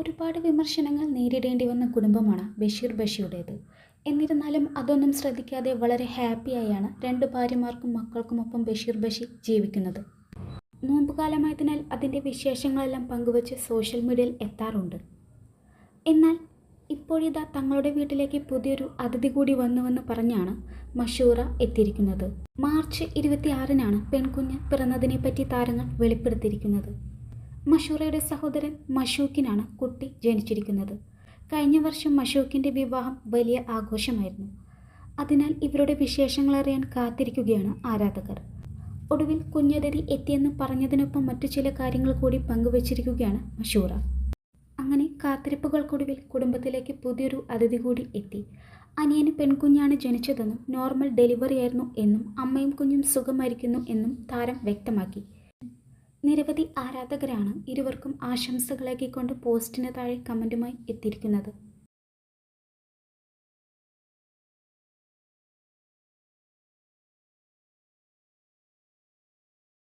ഒരുപാട് വിമർശനങ്ങൾ നേരിടേണ്ടി വന്ന കുടുംബമാണ് ബഷീർ ബഷിയുടേത് എന്നിരുന്നാലും അതൊന്നും ശ്രദ്ധിക്കാതെ വളരെ ഹാപ്പിയായാണ് രണ്ട് ഭാര്യമാർക്കും മക്കൾക്കുമൊപ്പം ബഷീർ ബഷി ജീവിക്കുന്നത്. നോമ്പുകാലമായതിനാൽ അതിന്റെ വിശേഷങ്ങളെല്ലാം പങ്കുവച്ച് സോഷ്യൽ മീഡിയയിൽ എത്താറുണ്ട്. എന്നാൽ ഇപ്പോഴിതാ തങ്ങളുടെ വീട്ടിലേക്ക് പുതിയൊരു അതിഥി കൂടി വന്നുവെന്ന് പറഞ്ഞാണ് മഷൂറ എത്തിയിരിക്കുന്നത്. മാർച്ച് ഇരുപത്തിയാറിനാണ് പെൺകുഞ്ഞ് പിറന്നതിനെപ്പറ്റി താരങ്ങൾ വെളിപ്പെടുത്തിയിരിക്കുന്നത്. മഷൂറയുടെ സഹോദരൻ മഷൂക്കിനാണ് കുട്ടി ജനിച്ചിരിക്കുന്നത്. കഴിഞ്ഞ വർഷം മഷൂക്കിന്റെ വിവാഹം വലിയ ആഘോഷമായിരുന്നു. അതിനാൽ ഇവരുടെ വിശേഷങ്ങൾ അറിയാൻ കാത്തിരിക്കുകയാണ് ആരാധകർ. ഒടുവിൽ കുഞ്ഞതരി എത്തിയെന്ന് പറഞ്ഞതിനൊപ്പം മറ്റു ചില കാര്യങ്ങൾ കൂടി പങ്കുവച്ചിരിക്കുകയാണ് മഷൂറ. അങ്ങനെ കാത്തിരിപ്പുകൾക്കൊടുവിൽ കുടുംബത്തിലേക്ക് പുതിയൊരു അതിഥി കൂടി എത്തി. അനിയന് പെൺകുഞ്ഞാണ് ജനിച്ചതെന്നും നോർമൽ ഡെലിവറി ആയിരുന്നു എന്നും അമ്മയും കുഞ്ഞും സുഖമായിരിക്കുന്നു എന്നും താരം വ്യക്തമാക്കി. നിരവധി ആരാധകരാണ് ഇരുവർക്കും ആശംസകളേകിക്കൊണ്ട് പോസ്റ്റിന് താഴെ കമന്റുമായി എത്തിയിരിക്കുന്നത്.